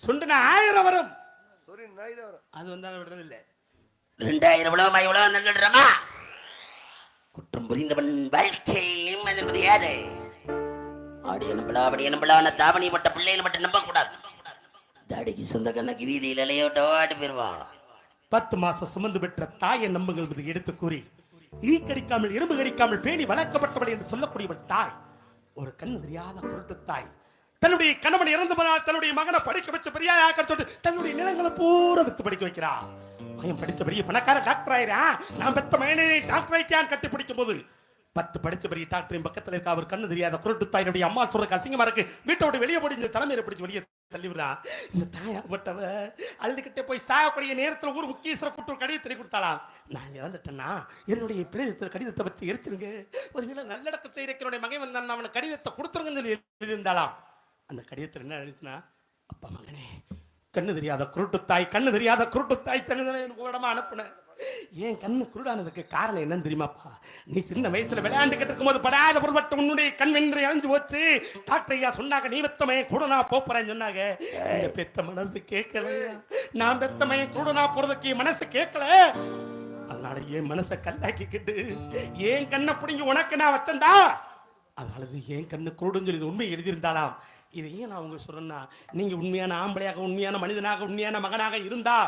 சுண்டுனா ஆயிரம் வரும். அது வந்தாலும் விடுறதில்ல. ரெண்டாயிரம் உலகமாய் உலகம் தந்துடுறமா குற்றம் புரிந்தவன் வாழ்க்கையில் நிம்மதி முடியாது ஆடி நம்பலா அப்படி நம்பலான தாவணி பட்ட பிள்ளைகள் மட்டும் நம்ப கூடாது தாடிக்கு சொந்த கண்ணக்கு வீதியில் இலையோட்ட ஓடி போயிருவான். பத்து மாசம் சுமந்து பெற்ற தாயை நம்புங்கள் என்பதை எடுத்து கூறி ஈ கடிக்காமல் எறும்பு கடிக்காமல் பேணி வளர்க்கப்பட்டவள் என்று சொல்லக்கூடியவள் தாய் ஒரு கண் தெரியாத குருட்டு தாய். தன்னுடைய கணவன் இறந்து போனால் தன்னுடைய மகனை படிக்க வச்ச பெரிய ஆக்கத்தோடு தன்னுடைய நிலங்களை பூரா வித்து படிக்க வைக்கிறா. பையன் படிச்ச பெரிய பணக்கார டாக்டர் ஆயிரா. நான் பெத்த மகனே டாக்டர் ஆயிட்டான் கட்டி பிடிக்கும் போது பத்து படிச்ச பெரிய டாக்டரின் பக்கத்துல இருக்க அவர் கண்ணு தெரியாத குருட்டு தாயினுடைய அம்மா சொல்றதுக்கு அசிங்கமா இருக்கு. வீட்டை விட்டு வெளியே போடி இந்த தலைமையில பிடிச்சி வெளியே தள்ளிவிடா இந்த தாயாப்பட்டவ அழுதுகிட்டே போய் சாகக்கூடிய நேரத்துல ஊர் முக்கியஸ்வர கூட்டு கடிதத்தை கொடுத்தாளா நான் இறந்துட்டேன்னா என்னுடைய பிரேதத்தில் கடிதத்தை வச்சு எரிச்சிருங்க. ஒரு நல்லடக்கம் நல்லடக்க என்னுடைய மகன் வந்தான் அவனை கடிதத்தை கொடுத்துருங்கன்னு சொல்லி எழுதியிருந்தாளாம். அந்த கடிதத்தில் என்ன எழுதிச்சுன்னா அப்பா மகனே கண்ணு தெரியாத குருட்டு தாய் கண்ணு தெரியாத குருட்டு தாய் எனக்கு உடம்பு அனுப்புனேன் ஏன் கண்ணு குருடானதுக்கு காரணம் என்னன்னு தெரியுமாப்பா? நீ சின்ன வயசுல விளையாண்டுகிட்டு இருக்கும்போது படாத பொருள்பட்டு உன்னுடைய கண் வென்று அழிஞ்சு போச்சு. டாக்டர் ஐயா சொன்னாங்க நீ வெத்தமே கூட நான் போறேன்னு சொன்னாங்க. இந்த பெத்த மனசு கேட்கல நான் பெத்தமே கூட நான் போறதுக்கு என் மனசு கேட்கல. அதனால என் மனசை கல்லாக்கிக்கிட்டு ஏன் கண்ணை பிடிங்கி உனக்கு நான் வச்சேன்டா. அதனால இது ஏன் கண்ணு குருடுன்னு சொல்லி உண்மை எழுதியிருந்தாலாம் இதை ஏன் நான் உங்களுக்கு சொல்றேன்னா நீங்க உண்மையான ஆம்பளையாக உண்மையான மனிதனாக உண்மையான மகனாக இருந்தா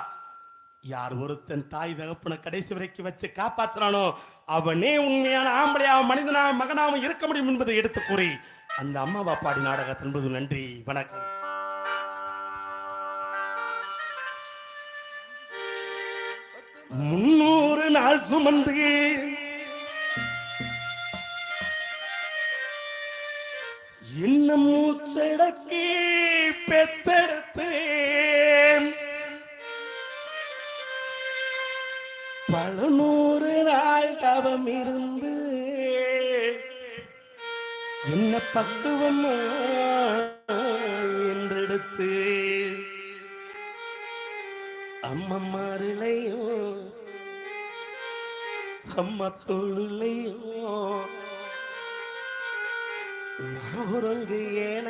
யார் ஒருத்தன் தாய் தகப்பனை கடைசி வரைக்கும் வச்சு காப்பாத்துறானோ அவனே உண்மையான ஆம்பளையாக மனிதனாக மகனாகவும் இருக்க முடியும் என்பதை எடுத்து கூறி அந்த அம்மாவா பாடி நாடகத்தின் என்பது நன்றி வணக்கம். முன்னூறு நாள் சுமந்து இன்னும் மூச்சடக்கி பெத்தெடுத்தேன். பல நூறு நாள் தவம் இருந்து என்ன பக்குவம் என்றெடுத்து அம்மம்மாரிலையும் அம்மா தோளுலையும் நாவுரங்கு ஏன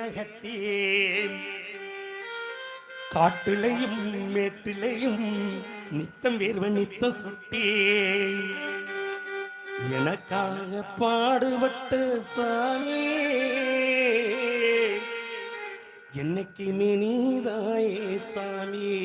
காட்டிலையும் மேட்டிலையும் நித்தம் வேர்வ நித்தம் சுட்டே எனக்காக பாடுபட்ட சாமி என்னைக்குமே நீதாயே சாமியே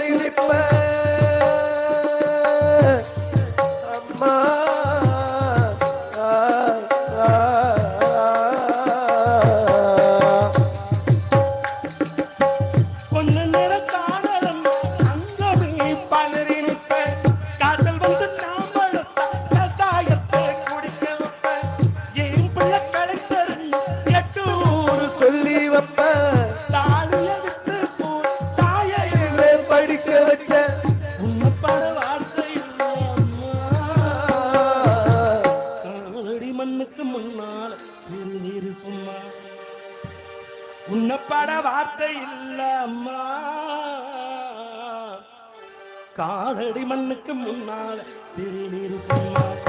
Ele play. வார்த்தை இல்லம்மா காலடி மண்ணுக்கு முன்னால் திருநீர் சொன்னார்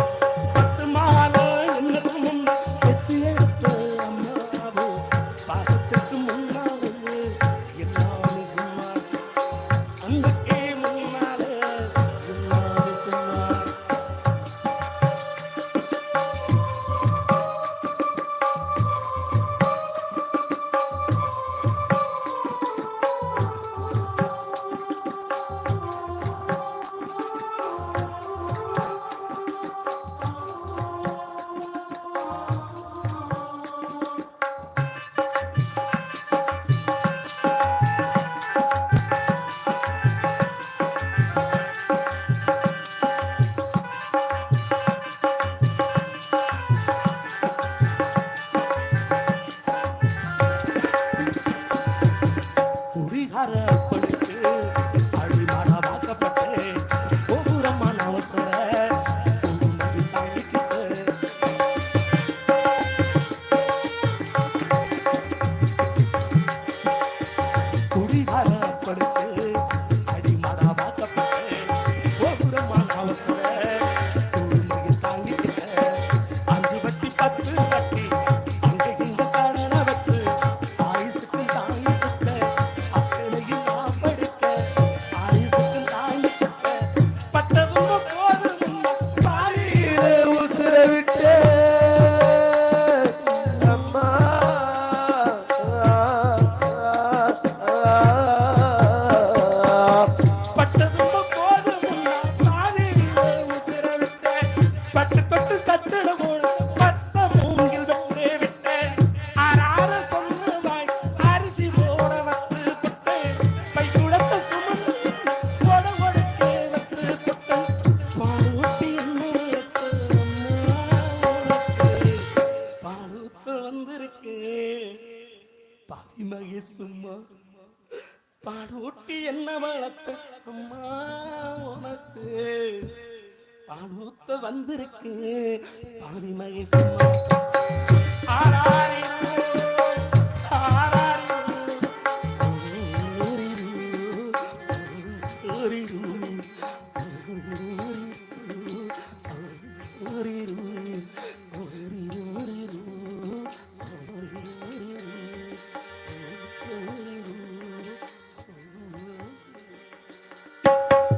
ஊட்டி என்ன வளர்த்த? அம்மா உனக்கு பாலூத்த வந்திருக்கு. பாதி மகிசம்மா ஆராரி